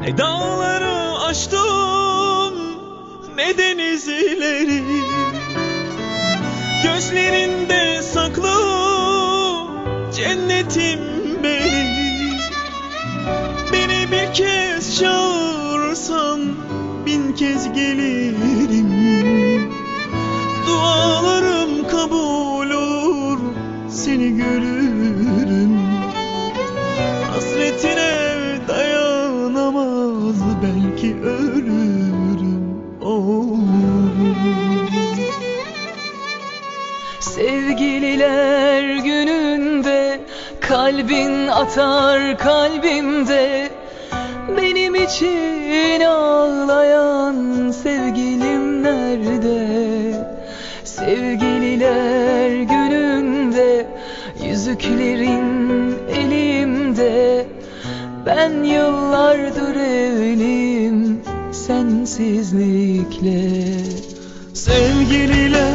Ne dağları aştım ne denizleri. Gözlerinde saklı cennetim benim Beni bir kez çağırsan bin kez gelirim. Dualarım kabul olur seni görürüm belki ölürüm oh. Sevgililer gününde kalbin atar kalbimde Benim için ağlayan sevgilim nerede? Sevgililer gününde yüzüklerin elimde Ben yıllardır evliyim sensizlikle. Sevgililer